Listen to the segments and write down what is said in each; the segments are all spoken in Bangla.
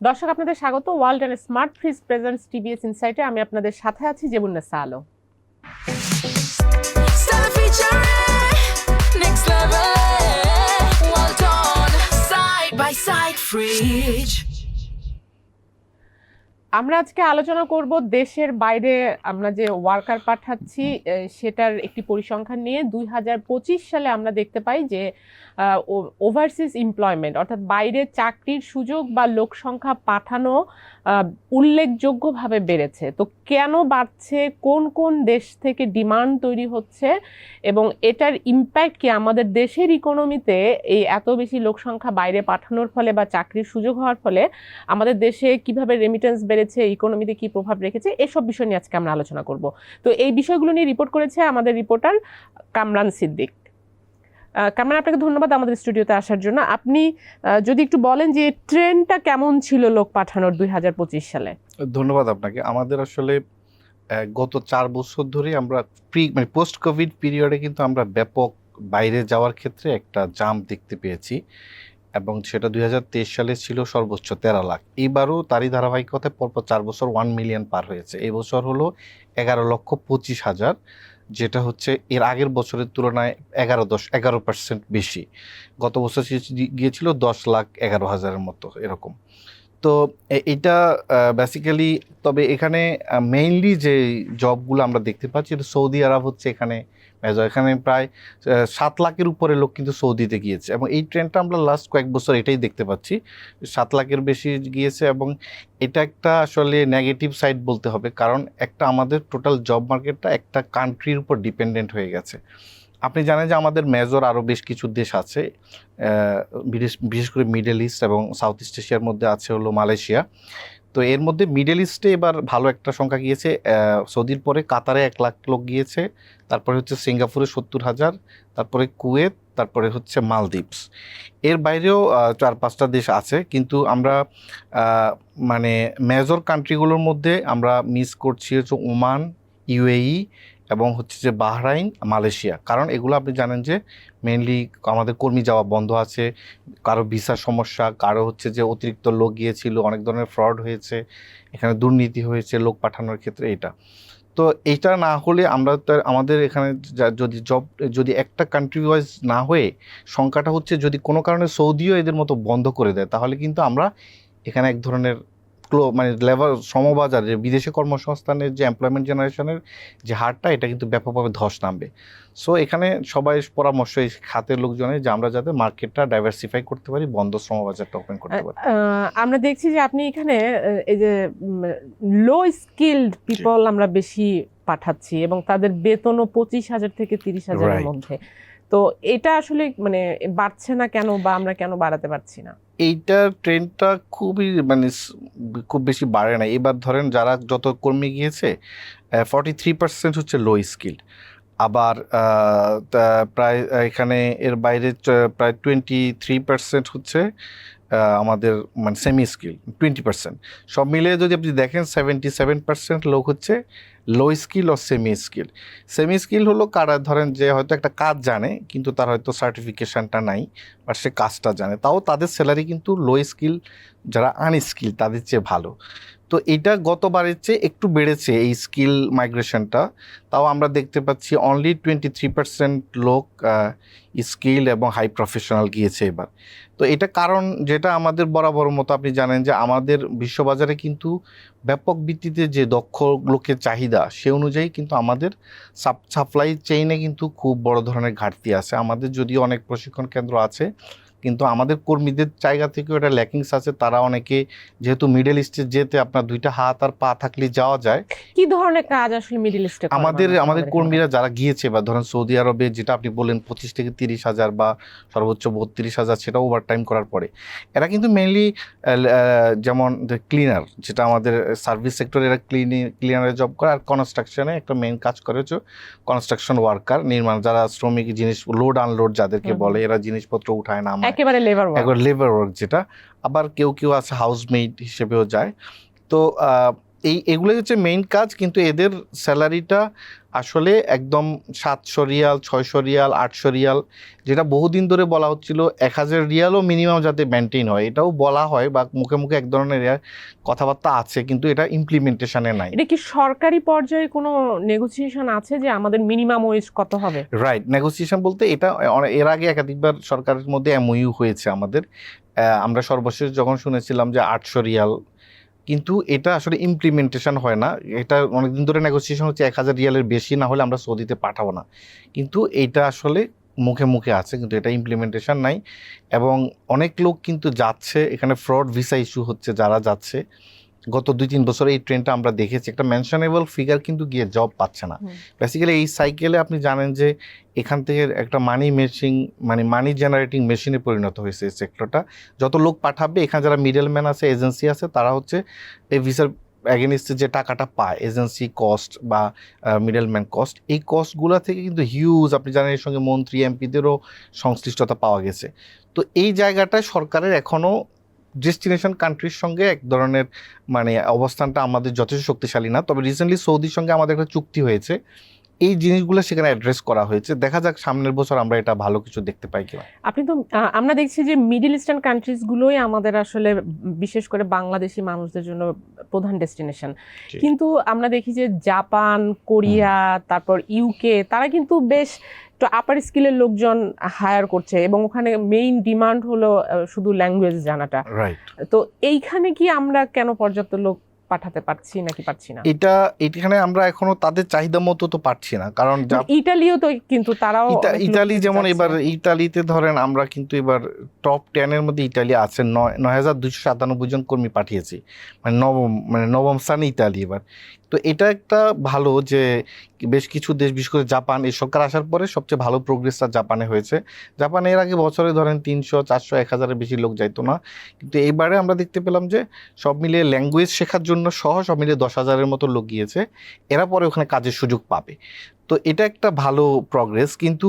দর্শক আপনাদের স্বাগত world and smart fridge presents TVS ইনসাইটে আমি আপনাদের সাথে আছি জেবুন্নেসা সালো next level. Well done, side by side fridge. আমরা আজকে আলোচনা করব দেশের বাইরে আমরা যে ওয়ার্কার পাঠাচ্ছি সেটার একটি পরিসংখ্যান নিয়ে। দুই হাজার পঁচিশ সালে আমরা দেখতে পাই যে ওভারসিজ এমপ্লয়মেন্ট অর্থাৎ বাইরে চাকরির সুযোগ বা লোক সংখ্যা পাঠানো উল্লেখযোগ্যভাবে বেড়েছে। তো কেন বাড়ছে? কোন কোন দেশ থেকে ডিমান্ড তৈরি হচ্ছে? এবং এটার ইম্প্যাক্ট কি আমাদের দেশের ইকোনমিতে এই এত বেশি লোক সংখ্যা বাইরে পাঠানোর ফলে বা চাকরির সুযোগ হওয়ার ফলে আমাদের দেশে কীভাবে রেমিটেন্স বেড়েছে ইকোনমিতে কি প্রভাব রেখেছে, এসব বিষয় নিয়ে আজকে আমরা আলোচনা করব। তো এই বিষয়গুলো নিয়ে রিপোর্ট করেছে আমাদের রিপোর্টার কামরান সিদ্দিক। কামরান, আপনাকে ধন্যবাদ আমাদের স্টুডিওতে আসার জন্য। আপনি যদি একটু বলেন যে ট্রেনটা কেমন ছিল লোক পাঠানোর দু হাজার পঁচিশ সালে? ধন্যবাদ আপনাকে। আমাদের আসলে গত চার বছর ধরে আমরা প্রি মানে পোস্ট কোভিড পিরিয়ডে কিন্তু আমরা ব্যাপক বাইরে যাওয়ার ক্ষেত্রে একটা জাম দেখতে পেয়েছি এবং সেটা দুই হাজার তেইশ সালে ছিল সর্বোচ্চ তেরো লাখ। এইবারও তারই ধারাবাহিকতায় পরপর চার বছর ওয়ান মিলিয়ন পার হয়েছে। এই বছর হলো এগারো লক্ষ পঁচিশ হাজার। যেটা হচ্ছে এর আগের বছরের তুলনায় এগারো দশ, এগারো পার্সেন্ট বেশি। গত বছর গিয়েছিল দশ লাখ এগারো হাজারের মতো এরকম। তো এটা বেসিক্যালি তবে এখানে মেইনলি যে জবগুলো আমরা দেখতে পাচ্ছি সৌদি আরব হচ্ছে এখানে মেজর এখানে প্রায় সাত লাখের উপরে লোক কিন্তু সৌদিতে গিয়েছে এবং এই ট্রেন্ডটা আমরা লাস্ট কয়েক বছর এটাই দেখতে পাচ্ছি। সাত লাখের বেশি গিয়েছে এবং এটা একটা আসলে নেগেটিভ সাইড বলতে হবে কারণ একটা আমাদের টোটাল জব মার্কেটটা একটা কান্ট্রির উপর ডিপেন্ডেন্ট হয়ে গেছে। আপনি জানেন যে আমাদের মেজর আরও বেশ কিছু দেশ আছে বিশেষ করে মিডল ইস্ট এবং সাউথ ইস্ট এশিয়ার মধ্যে আছে হলো মালয়েশিয়া। তো এর মধ্যে মিডল ইস্টে এবার ভালো একটা সংখ্যা গিয়েছে সৌদির পরে কাতারে এক লাখ লোক গিয়েছে, তারপরে হচ্ছে সিঙ্গাপুরে সত্তর হাজার, তারপরে কুয়েত, তারপরে হচ্ছে মালদ্বীপস। এর বাইরেও চার পাঁচটা দেশ আছে, কিন্তু আমরা মানে মেজর কান্ট্রিগুলোর মধ্যে আমরা মিস করছি হচ্ছে ওমান ইউএই এবং হচ্ছে যে বাহরাইন, মালয়েশিয়া। কারণ এগুলো আপনি জানেন যে মেনলি আমাদের কর্মী যাওয়া বন্ধ আছে, কারও ভিসার সমস্যা, কারও হচ্ছে যে অতিরিক্ত লোক গিয়েছিল, অনেক ধরনের ফ্রড হয়েছে, এখানে দুর্নীতি হয়েছে, লোক পাঠানোর ক্ষেত্রে এটা। তো এটা না হলে আমরা তো আমাদের এখানে যদি জব যদি একটা কান্ট্রি ওয়াইজ না হয়ে সংখ্যাটা হচ্ছে যদি কোনো কারণে সৌদিও এদের মতো বন্ধ করে দেয়, তাহলে কিন্তু আমরা এখানে এক ধরনের মানে লেভার সমবাজার যে বিদেশে কর্মসংস্থানের যে এমপ্লয়মেন্ট জেনারেশনের যে হারটা এটা কিন্তু ব্যাপকভাবে ধস নামবে। সো এখানে সবাই পরামর্শ এই খাতের লোকজনের যে আমরা যাতে মার্কেটটা ডাইভার্সিফাই করতে পারি বন্ধ শ্রমবাজারটা ওপেন করতে পারি। আমরা দেখছি যে আপনি এখানে এই যে লো স্কিল্ড পিপল আমরা বেশি পাঠাচ্ছি এবং তাদের বেতনও পঁচিশ হাজার থেকে তিরিশ হাজারের মধ্যে। তো এটা আসলে মানে বাড়ছে না কেন বা আমরা কেন বাড়াতে পারছি না? এইটা ট্রেনটা খুবই মানে খুব বেশি বাড়ে না। এবার ধরেন যারা যত কর্মী গিয়েছে ফর্টি থ্রি পার্সেন্ট হচ্ছে লো স্কিল আবার প্রায়, এখানে এর বাইরে প্রায় টোয়েন্টি থ্রি পার্সেন্ট হচ্ছে আমাদের মানে সেমি স্কিল টোয়েন্টি পার্সেন্ট সব মিলিয়ে যদি আপনি দেখেন সেভেন্টি সেভেন পার্সেন্ট লোক হচ্ছে লো স্কিল ও সেমি স্কিল সেমি স্কিল হলো কারা, ধরেন যে হয়তো একটা কাজ জানে, কিন্তু তার হয়তো সার্টিফিকেশানটা নাই, বা সে কাজটা জানে, তাও তাদের স্যালারি কিন্তু লো স্কিল যারা আনস্কিল তাদের চেয়ে ভালো। তো এটা গতবারের চেয়ে একটু বেড়েছে এই স্কিল মাইগ্রেশনটা। তাও আমরা দেখতে পাচ্ছি অনলি টোয়েন্টি থ্রি পার্সেন্ট লোক স্কিল এবং হাই প্রফেশনাল গিয়েছে এবার। তো এটা কারণ যেটা আমাদের বরাবর মতো আপনি জানেন যে আমাদের বিশ্ববাজারে কিন্তু ব্যাপক ভিত্তিতে যে দক্ষ লোকের চাহিদা, সে অনুযায়ী কিন্তু আমাদের সাপ সাপ্লাই চেইনে কিন্তু খুব বড় ধরনের ঘাটতি আছে। আমাদের যদিও অনেক প্রশিক্ষণ কেন্দ্র আছে কিন্তু আমাদের কর্মীদের জায়গা থেকেও এটা ল্যাকিংস আছে। তারা অনেকে যেহেতু মিডল ইস্টে যেতে আপনার দুইটা হাত আর পা থাকলে যাওয়া যায়। কি ধরনের কাজ আসলে মিডিল ইস্টে আমাদের আমাদের কর্মীরা যারা গিয়েছে বা ধরেন সৌদি আরবে যেটা আপনি বললেন পঁচিশ থেকে তিরিশ হাজার বা সর্বোচ্চ বত্রিশ হাজার সেটা ওভার টাইম করার পরে এরা কিন্তু মেনলি যেমন ক্লিনার যেটা আমাদের সার্ভিস সেক্টরে এরা ক্লিনি ক্লিনারে জব করে। আর কনস্ট্রাকশনে একটা মেন কাজ করে হচ্ছে কনস্ট্রাকশন ওয়ার্কার নির্মাণ যারা শ্রমিক জিনিস লোড আনলোড যাদেরকে। বলে এরা জিনিসপত্র উঠায় না একেবারে লেবার ওয়ার্ক একবার লেবার ওয়ার্ক যেটা। আবার কেউ কেউ আছে হাউসমেড হিসেবেও যায়। তো এই এগুলো হচ্ছে মেইন কাজ। কিন্তু এদের স্যালারিটা আসলে একদম সাতশো রিয়াল ছয়শো রিয়াল আটশো রিয়াল যেটা বহুদিন ধরে বলা হচ্ছিল এক হাজার রিয়ালও মিনিমাম যাতে মেনটেন হয়। এটাও বলা হয় বা মুখে মুখে এক ধরনের কথাবার্তা আছে কিন্তু এটা ইমপ্লিমেন্টেশনে নাই। এটা কি সরকারি পর্যায়ে কোনো নেগোসিয়েশন আছে যে আমাদের মিনিমাম ওয়েজ কত হবে? রাইট নেগোসিয়েশন বলতে এটা এর আগে একাধিকবার সরকারের মধ্যে এমওইউ হয়েছে আমাদের। আমরা সর্বশেষ যখন শুনেছিলাম যে আটশো রিয়াল কিন্তু এটা আসলে ইমপ্লিমেন্টেশন হয় না। এটা অনেকদিন ধরে নেগোসিয়েশন হচ্ছে, এক হাজার রিয়ালের বেশি না হলে আমরা সৌদিতে পাঠাবো না। কিন্তু এটা আসলে মুখে মুখে আছে, কিন্তু এটা ইমপ্লিমেন্টেশন নাই। এবং অনেক লোক কিন্তু যাচ্ছে, এখানে ফ্রড ভিসা ইস্যু হচ্ছে, যারা যাচ্ছে। গত দুই তিন বছর এই ট্রেনটা আমরা দেখেছি। একটা মেনশনেবল ফিগার কিন্তু গিয়ে জব পাচ্ছে না। বেসিক্যালি এই সাইকেলে আপনি জানেন যে এখান থেকে একটা মানি মেশিং মানে মানি জেনারেটিং মেশিনে পরিণত হয়েছে এই সেক্টরটা যত লোক পাঠাবে এখানে যারা মিডলম্যান আছে এজেন্সি আছে তারা হচ্ছে এই ভিসার অ্যাগেনিস্টে যে টাকাটা পায় এজেন্সি কস্ট বা মিডলম্যান কস্ট এই কস্টগুলো থেকে কিন্তু হিউজ আপনি জানেন এর সঙ্গে মন্ত্রী এমপিদেরও সংশ্লিষ্টতা পাওয়া গেছে। তো এই জায়গাটায় সরকারের এখনও ডেস্টিনেশন কান্ট্রির সঙ্গে এক ধরনের মানে অবস্থানটা আমাদের যথেষ্ট শক্তিশালী না। তবে রিসেন্টলি সৌদির সঙ্গে আমাদের একটা চুক্তি হয়েছে। এই জিনিসগুলো সেখানে অ্যাড্রেস করা হয়েছে। দেখা যাক সামনের বছর আমরা এটা ভালো কিছু দেখতে পাই কিনা। আপনি তো আমরা দেখছি যে মিডল ইস্টার্ন কান্ট্রিজগুলোই আমাদের আসলে বিশেষ করে বাংলাদেশি মানুষদের জন্য প্রধান ডেস্টিনেশন কিন্তু আমরা দেখি যে জাপান কোরিয়া তারপর ইউকে তারা কিন্তু বেশ তো আপার স্কিলের লোকজন হায়ার করছে এবং ওখানে মেইন ডিমান্ড হলো শুধু ল্যাঙ্গুয়েজ জানাটা। তো এইখানে কি আমরা কেন পর্যাপ্ত লোক পাঠাতে পারছি নাকি পারছি না? এটা এখানে আমরা এখনও তাদের চাহিদা মতো তো পারছি না কারণ ইতালিও ইটালিও তো কিন্তু তারাও ইটালি ইতালি যেমন এবার ইতালিতে ধরেন আমরা কিন্তু এবার টপ টেনের মধ্যে ইতালি আছে নয় নয় হাজার দুশো সাতানব্বই জন কর্মী পাঠিয়েছি মানে নবম মানে নবম স্থানে ইতালি এবার। তো এটা একটা ভালো যে বেশ কিছু দেশ, বিশেষ করে জাপান, এই সরকার আসার পরে সবচেয়ে ভালো প্রোগ্রেসটা জাপানে হয়েছে। জাপানে এর আগে বছরে ধরেন তিনশো, চারশো, এক হাজারের বেশি লোক যাইতো না। কিন্তু এইবারে আমরা দেখতে পেলাম যে সব মিলিয়ে ল্যাঙ্গুয়েজ শেখার জন্য সহ সব মিলিয়ে দশ হাজারের মতো লোক গিয়েছে। এরা পরে ওখানে কাজের সুযোগ পাবে। তো এটা একটা ভালো প্রগ্রেস কিন্তু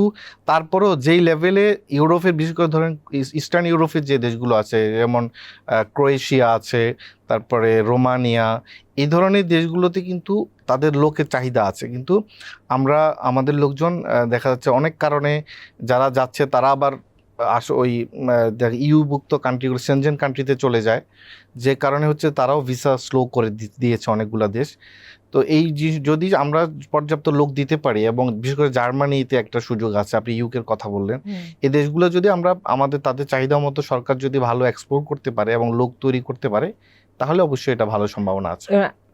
তারপরও যেই লেভেলে ইউরোপের, বিশেষ করে ধরেন ইস্টার্ন ইউরোপের যে দেশগুলো আছে, যেমন ক্রোয়েশিয়া আছে, তারপরে রোমানিয়া, এই ধরনের দেশগুলোতে কিন্তু তাদের লোকের চাহিদা আছে। কিন্তু আমরা, আমাদের লোকজন দেখা যাচ্ছে অনেক কারণে যারা যাচ্ছে তারা আবার আস ওই ইউভুক্ত কান্ট্রিগুলো সেনজেন কান্ট্রিতে চলে যায়। যে কারণে হচ্ছে তারাও ভিসা স্লো করে দিয়েছে অনেকগুলা দেশ। তো এই যদি আমরা পর্যাপ্ত লোক দিতে পারি এবং বিশেষ করে জার্মানিতে একটা সুযোগ আছে আপনি ইউকের কথা বললেন। এই দেশগুলো যদি আমরা আমাদের তাদের চাহিদা মতো সরকার যদি ভালো এক্সপ্লোর করতে পারে এবং লোক তৈরি করতে পারে তাহলে অবশ্যই এটা ভালো সম্ভাবনা আছে।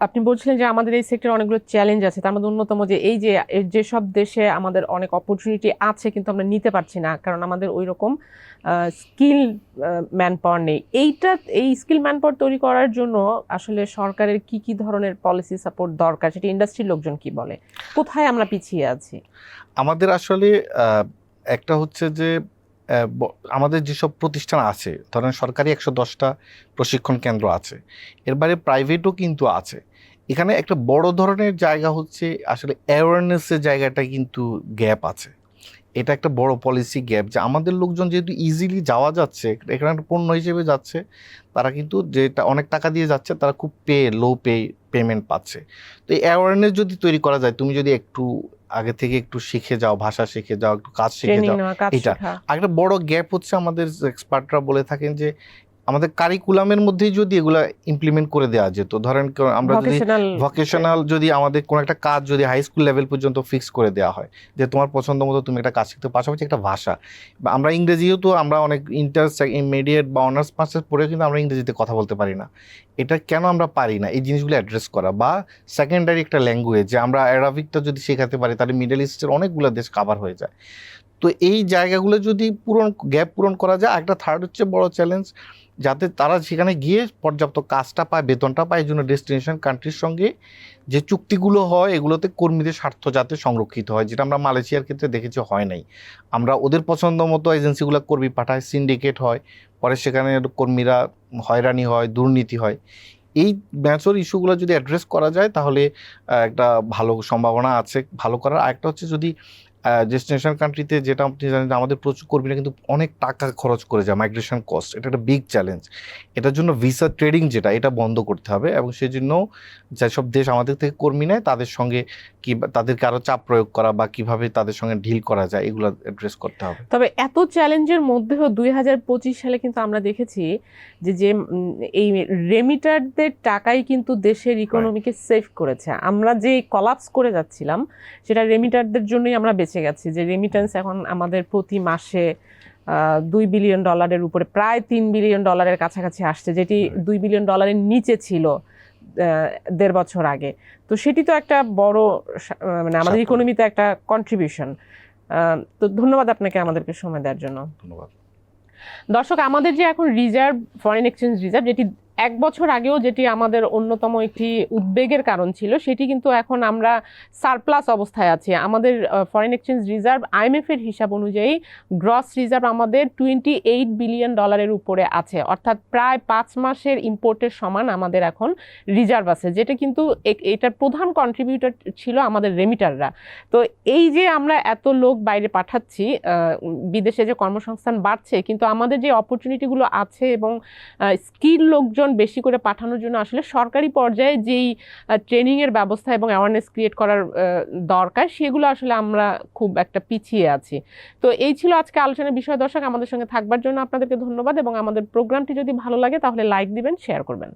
আপনি বলছিলেন যে আমাদের এই সেক্টরে অনেকগুলো চ্যালেঞ্জ আছে, তার মধ্যে অন্যতম যে এই যে যেসব দেশে আমাদের অনেক অপরচুনিটি আছে কিন্তু আমরা নিতে পারছি না, কারণ আমাদের ওই রকম স্কিল ম্যান পাওয়ার নেই। এইটা, এই স্কিল ম্যান পাওয়ার তৈরি করার জন্য আসলে সরকারের কি কি ধরনের পলিসি সাপোর্ট দরকার, সেটা ইন্ডাস্ট্রির লোকজন কি বলে? কোথায় আমরা পিছিয়ে আছি? আমাদের আসলে একটা হচ্ছে যে আমাদের যেসব প্রতিষ্ঠান আছে, ধরেন সরকারি একশো দশটা প্রশিক্ষণ কেন্দ্র আছে এর বাইরে প্রাইভেটও কিন্তু আছে। এখানে একটা বড় ধরনের জায়গা হচ্ছে আসলে অ্যাওয়ারনেসের জায়গাটা কিন্তু গ্যাপ আছে। এটা একটা বড় পলিসি গ্যাপ যে আমাদের লোকজন যেহেতু ইজিলি যাওয়া যাচ্ছে, এখানে একটা পণ্য হিসেবে যাচ্ছে, তারা কিন্তু যেটা অনেক টাকা দিয়ে যাচ্ছে, তারা খুব পে লো পে পেমেন্ট পাচ্ছে। তো এই অ্যাওয়ারনেস যদি তৈরি করা যায়, তুমি যদি একটু আগে থেকে একটু শিখে যাও ভাষা শিখে যাও একটু কাজ শিখে যাও এটা। একটা বড় গ্যাপ হচ্ছে আমাদের এক্সপার্টরা বলে থাকেন যে আমাদের কারিকুলামের মধ্যেই যদি এগুলা ইমপ্লিমেন্ট করে দেওয়া যেত ধরেন আমরা যদি ভকেশনাল যদি আমাদের কোনো একটা কাজ যদি হাই স্কুল লেভেল পর্যন্ত ফিক্স করে দেওয়া হয় যে তোমার পছন্দ মতো তুমি একটা কাজ শিখতে পাশাপাশি একটা ভাষা। বা আমরা ইংরেজিও তো আমরা অনেক ইন্টার ইমিডিয়েট বা অনার্স মাস্টার্স পড়ে কিন্তু আমরা ইংরেজিতে কথা বলতে পারি না। এটা কেন আমরা পারি না? এই জিনিসগুলো অ্যাড্রেস করা। বা সেকেন্ডারি একটা ল্যাঙ্গুয়েজ যে আমরা অ্যারাবিকটা যদি শেখাতে পারি তাহলে মিডল ইস্টের অনেকগুলো দেশ কাভার হয়ে যায়। তো এই জায়গাগুলো যদি পূরণ গ্যাপ পূরণ করা যায় একটা থার্ড হচ্ছে বড় চ্যালেঞ্জ যাতে তারা সেখানে গিয়ে পর্যাপ্ত কাজটা পায়, বেতনটা পায়, এই জন্য ডেস্টিনেশন কান্ট্রির সঙ্গে যে চুক্তিগুলো হয়, এগুলোতে কর্মীদের স্বার্থ যাতে সংরক্ষিত হয়, যেটা আমরা মালয়েশিয়ার ক্ষেত্রে দেখেছি হয় নাই। আমরা ওদের পছন্দ মতো এজেন্সিগুলো কর্মী পাঠায় সিন্ডিকেট হয়, পরে সেখানে কর্মীরা হয়রানি হয়, দুর্নীতি হয়। এই ম্যাচর ইস্যুগুলো যদি অ্যাড্রেস করা যায়, তাহলে একটা ভালো সম্ভাবনা আছে। ভালো করার আরেকটা হচ্ছে যদি ডেস্টিনেশন কান্ট্রিতে যেটা আপনি জানেন আমাদের প্রচুর কর্মীরা কিন্তু অনেক টাকা খরচ করে যায় মাইগ্রেশন কস্ট এটা একটা বিগ চ্যালেঞ্জ এটার জন্য ভিসা ট্রেডিং যেটা এটা বন্ধ করতে হবে এবং সেই জন্য যেসব দেশ আমাদের থেকে কর্মী নেয় তাদের সঙ্গে কি তাদেরকে আরও চাপ প্রয়োগ করা বা কীভাবে তাদের সঙ্গে ডিল করা যায় এগুলো অ্যাড্রেস করতে হবে। তবে এত চ্যালেঞ্জের মধ্যেও দুই হাজার পঁচিশ সালে কিন্তু আমরা দেখেছি যে যে এই রেমিটারদের টাকাই কিন্তু দেশের ইকোনমিকে সেভ করেছে। আমরা যে কলাপস করে যাচ্ছিলাম সেটা রেমিটারদের জন্যই আমরা বেঁচে গেছি। যে রেমিটেন্স এখন আমাদের প্রতি মাসে দুই বিলিয়ন ডলারের উপরে প্রায় তিন বিলিয়ন ডলারের কাছাকাছি আসছে যেটি দুই বিলিয়ন ডলারের নিচে ছিল দেড় বছর আগে। তো সেটি তো একটা বড় মানে আমাদের। ইকোনমিতে একটা কন্ট্রিবিউশন তো ধন্যবাদ আপনাকে আমাদেরকে সময় দেওয়ার জন্য। ধন্যবাদ। দর্শক আমাদের যে এখন রিজার্ভ ফরেন এক্সচেঞ্জ রিজার্ভ যেটি এক বছর আগেও যেটি আমাদের অন্যতম একটি উদ্বেগের কারণ ছিল, সেটি কিন্তু এখন আমরা সারপ্লাস অবস্থায় আছি। আমাদের ফরেন এক্সচেঞ্জ রিজার্ভ আইএমএফ এর হিসাব অনুযায়ী গ্রস রিজার্ভ আমাদের টোয়েন্টি এইট বিলিয়ন ডলারের উপরে আছে। অর্থাৎ প্রায় পাঁচ মাসের ইম্পোর্টের সমান আমাদের এখন রিজার্ভ আছে, যেটা কিন্তু এটার প্রধান কন্ট্রিবিউটর ছিল আমাদের রেমিটাররা তো এই যে আমরা এত লোক বাইরে পাঠাচ্ছি বিদেশে যে কর্মসংস্থান বাড়ছে, কিন্তু আমাদের যে অপরচুনিটিগুলো আছে এবং স্কিল লোকজন বেশি করে পাঠানোর জন্য আসলে সরকারি পর্যায়ে যেই ট্রেনিংয়ের ব্যবস্থা এবং অ্যাওয়ারনেস ক্রিয়েট করার দরকার, সেগুলো আসলে আমরা খুব একটা পিছিয়ে আছি। তো এই ছিল আজকে আলোচনার বিষয় দর্শক, আমাদের সঙ্গে থাকবার জন্য আপনাদেরকে ধন্যবাদ এবং আমাদের প্রোগ্রামটি যদি ভালো লাগে তাহলে লাইক দিবেন শেয়ার করবেন।